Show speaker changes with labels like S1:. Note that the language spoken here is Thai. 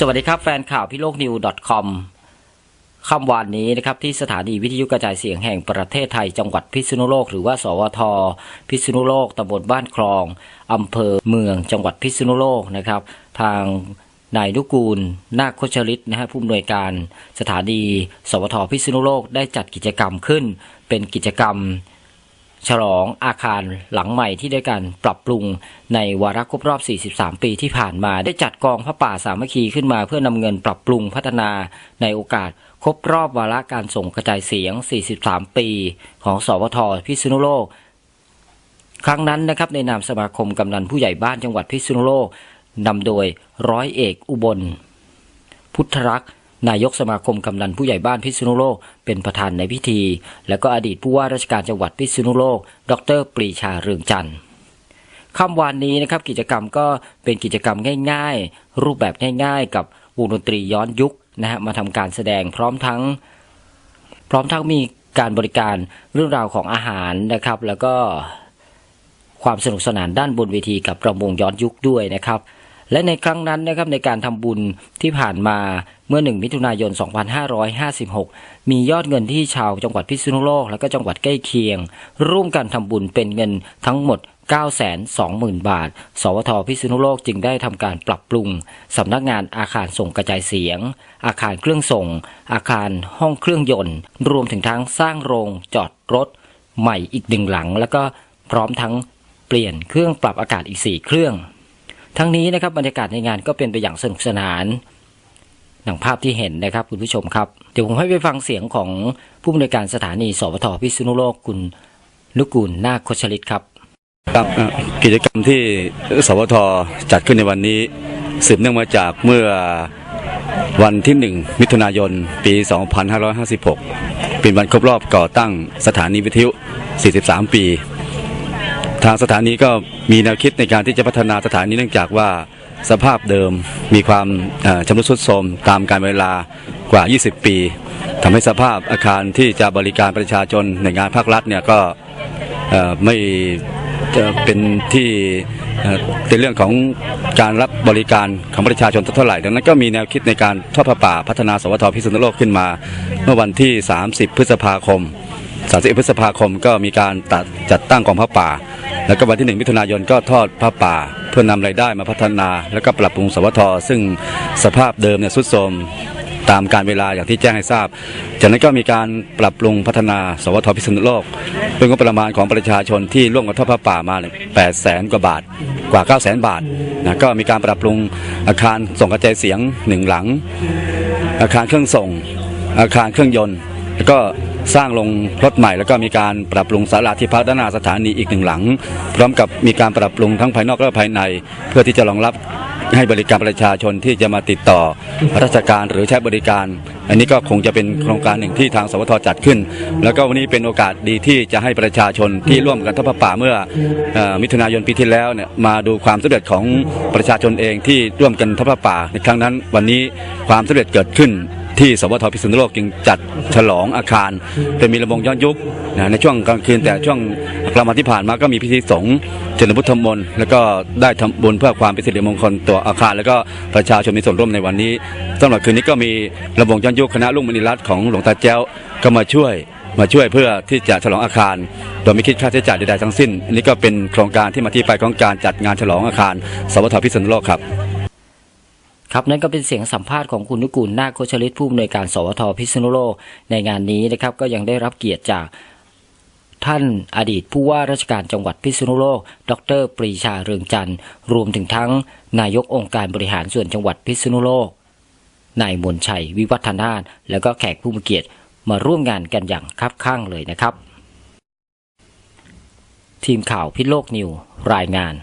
S1: สวัสดีครับแฟนข่าวพิโลกนิว .com ค่ำวานนี้นะครับที่สถานีวิทยุกระจายเสียงแห่งประเทศไทยจังหวัดพิษณุโลก หรือว่า สวท พิษณุโลกตำบลบ้านคลองอำเภอเมืองจังหวัดพิษณุโลกนะครับ ทางนายนุกูล นาคโคชลิตนะฮะผู้อำนวยการสถานี สวทพิษณุโลกได้จัดกิจกรรมขึ้น เป็นกิจกรรม ฉลองอาคารหลังใหม่ที่ได้การปรับปรุงในวาระครบรอบ 43 ปีที่ผ่านมา ได้จัดกองพระป่าสามัคคีขึ้นมาเพื่อนำเงินปรับปรุงพัฒนาในโอกาสครบรอบวาระการส่งกระจายเสียง 43 ปี ของสวทพิษณุโลก ครั้งนั้นนะครับในนามสมาคมกำนันผู้ใหญ่บ้านจังหวัดพิษณุโลกนำโดยร้อยเอกอุบล พุทธรักษ์ นายกสมาคมกำนันผู้ใหญ่บ้านพิษณุโลกเป็นประธานในพิธี และก็อดีตผู้ว่าราชการจังหวัดพิษณุโลก ดร ปรีชาเรืองจันทร์ค่ำวานนี้นะครับกิจกรรมก็เป็นกิจกรรมง่าย ๆ รูปแบบง่าย ๆ กับวงดนตรีย้อนยุคนะฮะมาทำการแสดงพร้อมทั้ง พร้อมทั้งมีการบริการเรื่องราวของอาหารนะครับ แล้วก็ความสนุกสนานด้านบนเวทีกับระมงย้อนยุคด้วยนะครับ และในครั้งนั้นนะครับในการทำบุญที่ผ่านมาเมื่อ 1 มิถุนายน 2556 มียอดเงินที่ชาวจังหวัดพิษณุโลก และก็จังหวัดใกล้เคียง ร่วมกันทำบุญเป็นเงินทั้งหมด 920,000 บาท สวทพิษณุโลกจึงได้ทำการปรับปรุงสำนักงานอาคารส่งกระจายเสียง อาคารเครื่องส่ง อาคารห้องเครื่องยนต์ รวมถึงทั้งสร้างโรงจอดรถ ใหม่อีกหนึ่งหลัง แล้วก็พร้อมทั้งเปลี่ยนเครื่องปรับอากาศอีก 4 เครื่อง ทั้งนี้นะครับบรรยากาศในงานก็เป็นไปอย่างสนุกสนานหนังภาพที่เห็นนะครับคุณผู้ชมครับ เดี๋ยวผมให้ไปฟังเสียงของผู้อำนวยการสถานีสวทพิษณุโลกคุณนุกูลนาคโคชลิตครับ
S2: ครับกิจกรรมที่สวทจัดขึ้นในวันนี้สืบเนื่องมาจากเมื่อวันที่ 1 มิถุนายน ปี 2556 เป็นวันครบรอบก่อตั้งสถานีวิทยุ 43 ปี ทางสถานีก็มีแนวคิดในการที่จะพัฒนาสถานีเนื่องจากว่าสภาพเดิมมีความชำรุดทรุดโทรมตามการเวลากว่า 20 ปีทำให้สภาพอาคารที่จะบริการประชาชนในงานภาครัฐเนี่ยก็ไม่จะเป็นที่เป็นเรื่องของการรับบริการของประชาชนเท่าไหร่ ดังนั้นก็มีแนวคิดในการทอดผ้าป่าพัฒนาสวทพิษณุโลกขึ้นมา เมื่อวันที่ 30 พฤษภาคม 31 พฤษภาคมก็มีการจัดตั้งกองผ้าป่า แล้วก็วันที่1มิถุนายนก็ทอดผ้าป่า เพื่อนำรายได้มาพัฒนา แล้วก็ปรับปรุงสวทซึ่งสภาพเดิมเนี่ยทรุดโทรมตามการเวลาอย่างที่แจ้งให้ทราบ จากนั้นก็มีการปรับปรุงพัฒนา สวทพิษณุโลกเป็นงบประมาณของประชาชนที่ร่วมกับทอดผ้าป่ามา8 0 0แสนกว่าบาทกว่า 9 0 0แสนบาทนะก็มีการปรับปรุงอาคารส่งกระจายเสียงหนึ่งหลัง อาคารเครื่องส่ง อาคารเครื่องยนต์ แล้วก็ สร้างลงรถใหม่ แล้วก็มีการปรับปรุงศาลาที่พักด้านหน้าสถานีอีกหนึ่งหลัง พร้อมกับมีการปรับปรุงทั้งภายนอกและภายใน เพื่อที่จะรองรับให้บริการประชาชนที่จะมาติดต่อราชการหรือใช้บริการ อันนี้ก็คงจะเป็นโครงการหนึ่งที่ทางสวทจัดขึ้น แล้วก็วันนี้เป็นโอกาสดีที่จะให้ประชาชนที่ร่วมกันทอดผ้าป่าเมื่ออมิถุนายนปีที่แล้วเนี่ยมาดูความสำเร็จของประชาชนเองที่ร่วมกันทอดผ้าป่าในครั้งนั้น วันนี้ความสำเร็จเกิดขึ้น ที่สวทพิษณุโลกจึงจัดฉลองอาคารเป็นมีระบงย้อนยุคนะในช่วงกลางคืนแต่ช่วงกลางวันที่ผ่านมาก็มีพิธีสงฆ์เจริญพุทธมนต์แล้วก็ได้ทำบุญเพื่อความเป็นสิริมงคลตัวอาคาร แล้วก็ประชาชนมีส่วนร่วมในวันนี้สำหรับคืนนี้ก็มีระบงย้อนยุคคณะลุงมณีรัตน์ของหลวงตาแจ้วก็มาช่วยมาช่วยเพื่อที่จะฉลองอาคาร โดยไม่คิดค่าใช้จ่ายใดๆทั้งสิ้นอันนี้ก็เป็นโครงการที่มาที่ไปของการจัดงานฉลองอาคาร สวทพิษณุโลกครับ
S1: ครับนั่นก็เป็นเสียงสัมภาษณ์ของคุณนุกูลนาคโคชลิตผู้อำนวยการสวทพิษณุโลกในงานนี้นะครับ ก็ยังได้รับเกียรติจากท่านอดีตผู้ว่าราชการจังหวัดพิษณุโลก ดร ปรีชาเรืองจันทร์ รวมถึงทั้งนายกองค์การบริหารส่วนจังหวัดพิษณุโลก นายมนชัย วิวัฒนาถแล้วก็แขกผู้มีเกียรติมาร่วมงานกันอย่างคับข้างเลยนะครับ ทีมข่าวพิษโลกนิวรายงาน